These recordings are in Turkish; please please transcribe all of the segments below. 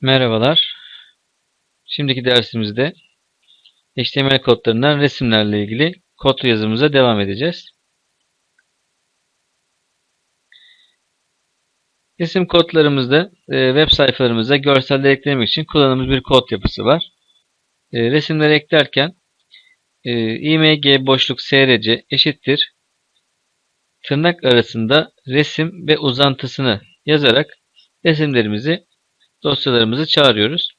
Merhabalar. Şimdiki dersimizde HTML kodlarından resimlerle ilgili kod yazımıza devam edeceğiz. Resim kodlarımızda e, web sayfalarımıza görseller eklemek için kullandığımız bir kod yapısı var. E, resimleri eklerken e, img boşluk src eşittir tırnak arasında resim ve uzantısını yazarak resimlerimizi dosyalarımızı çağırıyoruz.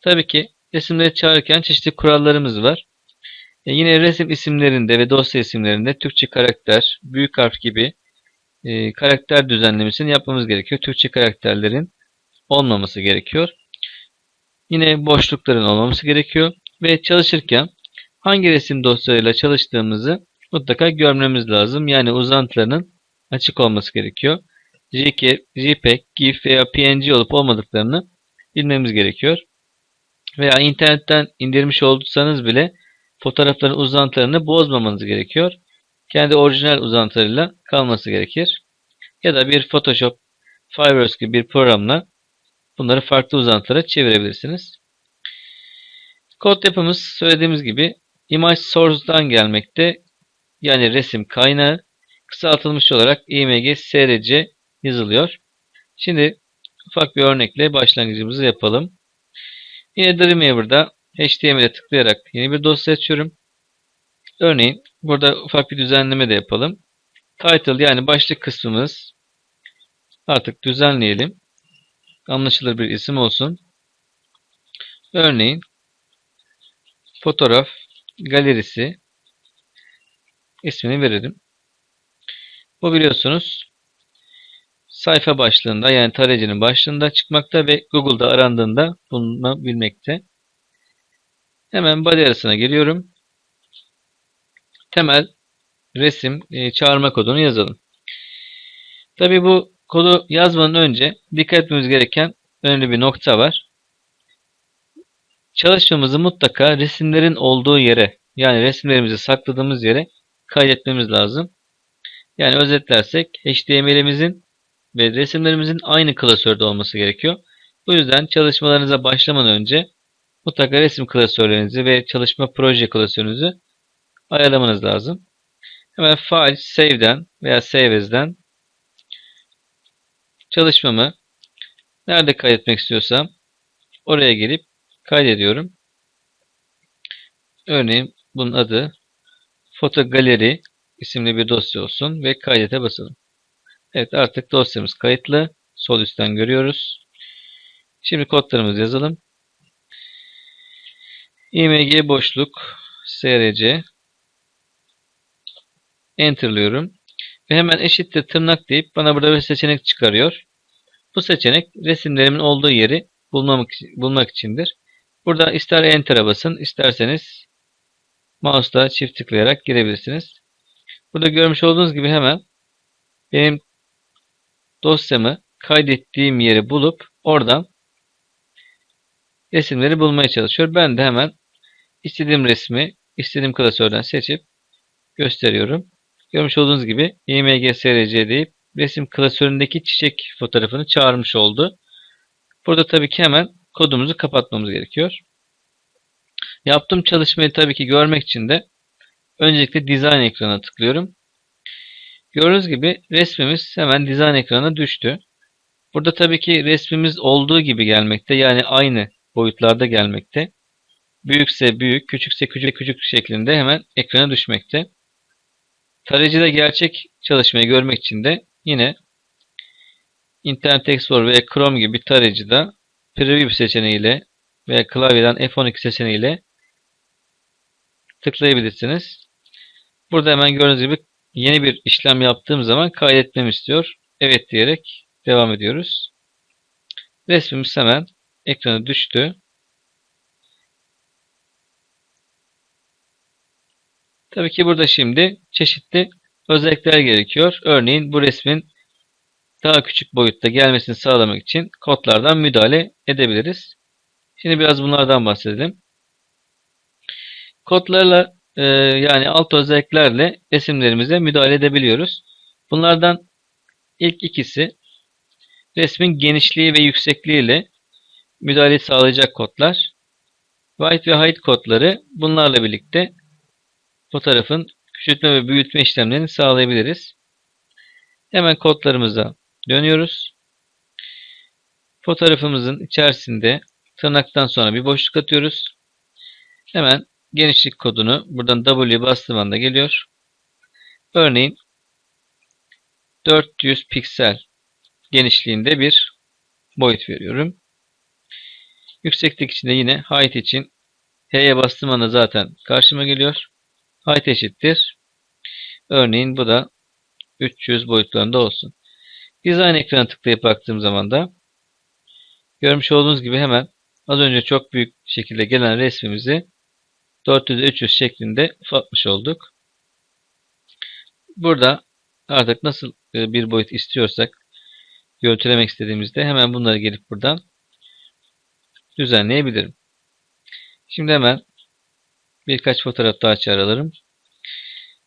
Tabii ki resimleri çağırırken çeşitli kurallarımız var. E yine resim isimlerinde ve dosya isimlerinde Türkçe karakter, büyük harf gibi e, karakter düzenlemesini yapmamız gerekiyor. Türkçe karakterlerin olmaması gerekiyor. Yine boşlukların olmaması gerekiyor. Ve çalışırken hangi resim dosyalarıyla çalıştığımızı mutlaka görmemiz lazım. Yani uzantılarının açık olması gerekiyor. JPEG, GIF veya PNG olup olmadıklarını bilmemiz gerekiyor. Veya internetten indirmiş olursanız bile fotoğrafların uzantılarını bozmamanız gerekiyor. Kendi orijinal uzantılarıyla kalması gerekir. Ya da bir Photoshop, Fireworks gibi bir programla bunları farklı uzantılara çevirebilirsiniz. Kod yapımız söylediğimiz gibi image source'dan gelmekte. Yani resim kaynağı kısaltılmış olarak img src yazılıyor. Şimdi ufak bir örnekle başlangıcımızı yapalım. Yine Dreamweaver'da HTML'e tıklayarak yeni bir dosya açıyorum. Örneğin burada ufak bir düzenleme de yapalım. Title yani başlık kısmımız artık düzenleyelim. Anlaşılır bir isim olsun. Örneğin fotoğraf galerisi ismini verelim. Bu biliyorsunuz sayfa başlığında yani tarayıcının başlığında çıkmakta ve Google'da arandığında bulunabilmekte. Hemen body arasına geliyorum. Temel resim e, çağırma kodunu yazalım. Tabi bu kodu yazmadan önce dikkat etmemiz gereken önemli bir nokta var. Çalışmamızı mutlaka resimlerin olduğu yere yani resimlerimizi sakladığımız yere kaydetmemiz lazım. Yani özetlersek HTML'imizin ve resimlerimizin aynı klasörde olması gerekiyor. Bu yüzden çalışmalarınıza başlamadan önce mutlaka resim klasörlerinizi ve çalışma proje klasörünüzü ayarlamanız lazım. Hemen File, Save'den veya Save As'den çalışmamı nerede kaydetmek istiyorsam oraya gelip kaydediyorum. Örneğin bunun adı Foto Galeri isimli bir dosya olsun ve kaydete basalım. Evet artık dosyamız kayıtlı. Sol üstten görüyoruz. Şimdi kodlarımızı yazalım. img boşluk src enterlıyorum. Ve hemen eşittir tırnak deyip bana burada bir seçenek çıkarıyor. Bu seçenek resimlerimin olduğu yeri bulmak, bulmak içindir. Burada ister enter'a basın isterseniz mouse'da çift tıklayarak girebilirsiniz. Burada görmüş olduğunuz gibi hemen benim dosyamı kaydettiğim yeri bulup oradan resimleri bulmaya çalışıyor. Ben de hemen istediğim resmi istediğim klasörden seçip gösteriyorum. Görmüş olduğunuz gibi img.src deyip resim klasöründeki çiçek fotoğrafını çağırmış oldu. Burada tabii ki hemen kodumuzu kapatmamız gerekiyor. Yaptığım çalışmayı tabii ki görmek için de öncelikle Design ekranına tıklıyorum. Gördüğünüz gibi resmimiz hemen dizayn ekranına düştü. Burada tabii ki resmimiz olduğu gibi gelmekte. Yani aynı boyutlarda gelmekte. Büyükse büyük, küçükse küçük küçük şeklinde hemen ekrana düşmekte. Tarayıcıda gerçek çalışmayı görmek için de yine Internet Explorer veya Chrome gibi tarayıcıda Preview seçeneğiyle veya klavyeden F12 seçeneğiyle tıklayabilirsiniz. Burada hemen gördüğünüz gibi yeni bir işlem yaptığım zaman kaydetmemi istiyor. Evet diyerek devam ediyoruz. Resmimiz hemen ekrana düştü. Tabii ki burada şimdi çeşitli özellikler gerekiyor. Örneğin bu resmin daha küçük boyutta gelmesini sağlamak için kodlardan müdahale edebiliriz. Şimdi biraz bunlardan bahsedelim. Kodlarla e, yani alt özelliklerle resimlerimize müdahale edebiliyoruz. Bunlardan ilk ikisi resmin genişliği ve yüksekliği ile müdahale sağlayacak kodlar. White ve height kodları bunlarla birlikte fotoğrafın küçültme ve büyütme işlemlerini sağlayabiliriz. Hemen kodlarımıza dönüyoruz. Fotoğrafımızın içerisinde tırnaktan sonra bir boşluk atıyoruz. Hemen genişlik kodunu buradan W bastığım anda geliyor. Örneğin 400 piksel genişliğinde bir boyut veriyorum. Yükseklik için de yine height için H'ye bastığım anda zaten karşıma geliyor. Height eşittir. Örneğin bu da 300 boyutlarında olsun. Design ekranı tıklayıp baktığım zaman da görmüş olduğunuz gibi hemen az önce çok büyük şekilde gelen resmimizi 400-300 şeklinde ufaltmış olduk. Burada artık nasıl e, bir boyut istiyorsak görüntülemek istediğimizde hemen bunları gelip buradan düzenleyebilirim. Şimdi hemen birkaç fotoğraf daha çağıralım.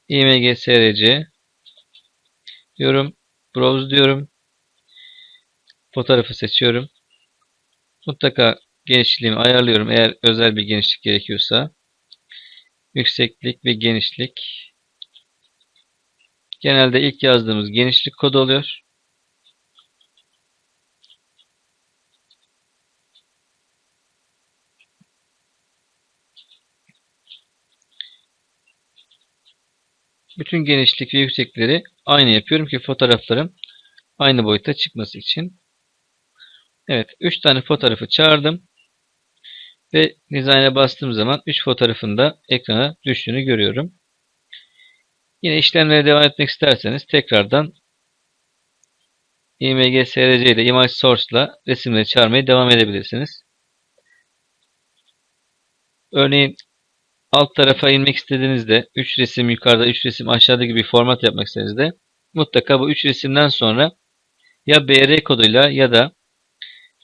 IMG SRC diyorum. Browse diyorum. Fotoğrafı seçiyorum. Mutlaka genişliğimi ayarlıyorum eğer özel bir genişlik gerekiyorsa. Yükseklik ve genişlik. Genelde ilk yazdığımız genişlik kodu oluyor. Bütün genişlik ve yüksekleri aynı yapıyorum ki fotoğraflarım aynı boyutta çıkması için. Evet 3 tane fotoğrafı çağırdım. Ve design'e bastığım zaman 3 fotoğrafın da ekrana düştüğünü görüyorum. Yine işlemlere devam etmek isterseniz tekrardan IMG SRC ile Image Source ile resimleri çağırmaya devam edebilirsiniz. Örneğin alt tarafa inmek istediğinizde 3 resim yukarıda 3 resim aşağıda gibi format yapmak istediğinizde mutlaka bu 3 resimden sonra ya BR koduyla ya da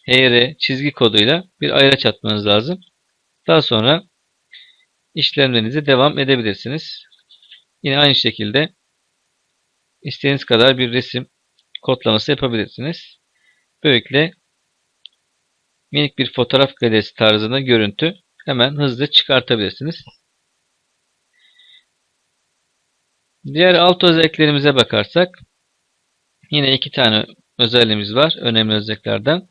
HR çizgi koduyla bir ayraç atmanız lazım. Daha sonra işlemlerinize devam edebilirsiniz. Yine aynı şekilde istediğiniz kadar bir resim kodlaması yapabilirsiniz. Böylelikle minik bir fotoğraf galerisi tarzında görüntü hemen hızlı çıkartabilirsiniz. Diğer alt özelliklerimize bakarsak yine iki tane özelliğimiz var. Önemli özelliklerden.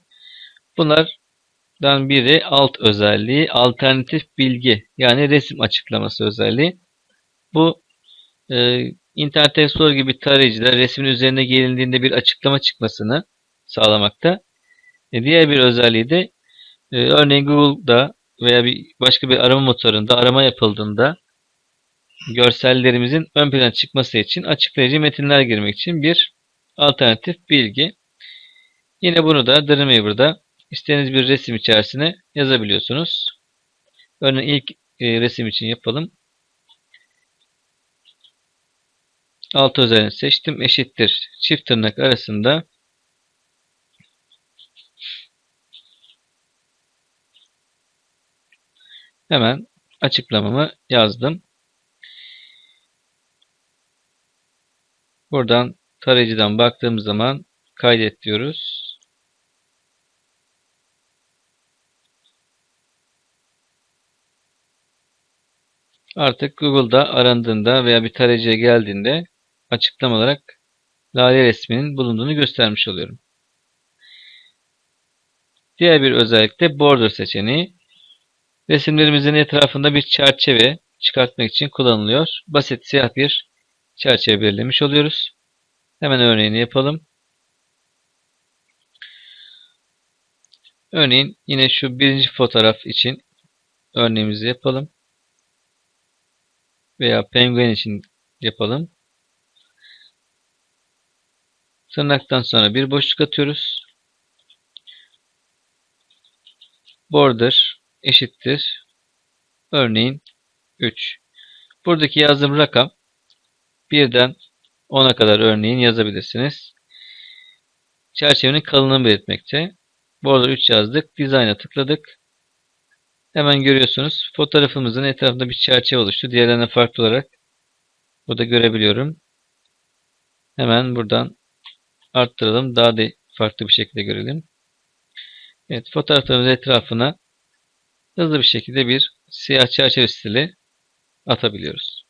Bunlardan biri alt özelliği alternatif bilgi yani resim açıklaması özelliği. Bu e, Internet Explorer gibi tarayıcıda resmin üzerine gelindiğinde bir açıklama çıkmasını sağlamakta. E, diğer bir özelliği de e, örneğin Google'da veya bir başka bir arama motorunda arama yapıldığında görsellerimizin ön plana çıkması için açıklayıcı metinler girmek için bir alternatif bilgi. Yine bunu da Dreamweaver'da istediğiniz bir resim içerisine yazabiliyorsunuz. Örneğin ilk e, resim için yapalım. Alt özelliğini seçtim. Eşittir. Çift tırnak arasında hemen açıklamamı yazdım. Buradan tarayıcıdan baktığımız zaman kaydet diyoruz. Artık Google'da arandığında veya bir tarayıcıya geldiğinde açıklama olarak lale resminin bulunduğunu göstermiş oluyorum. Diğer bir özellik de border seçeneği. Resimlerimizin etrafında bir çerçeve çıkartmak için kullanılıyor. Basit siyah bir çerçeve belirlemiş oluyoruz. Hemen örneğini yapalım. Örneğin yine şu birinci fotoğraf için örneğimizi yapalım. Veya penguen için yapalım. Tırnaktan sonra bir boşluk atıyoruz. Border eşittir. Örneğin 3. Buradaki yazdığım rakam birden 10'a kadar örneğin yazabilirsiniz. Çerçevenin kalınlığını belirtmekte. Border 3 yazdık. Design'a tıkladık. Hemen görüyorsunuz. Fotoğrafımızın etrafında bir çerçeve oluştu. Diğerlerine farklı olarak burada görebiliyorum. Hemen buradan arttıralım. Daha da farklı bir şekilde görelim. Evet fotoğraflarımızın etrafına hızlı bir şekilde bir siyah çerçeve stili atabiliyoruz.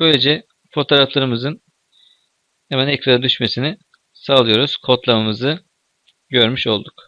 Böylece fotoğraflarımızın hemen ekrana düşmesini sağlıyoruz. Kodlamamızı görmüş olduk.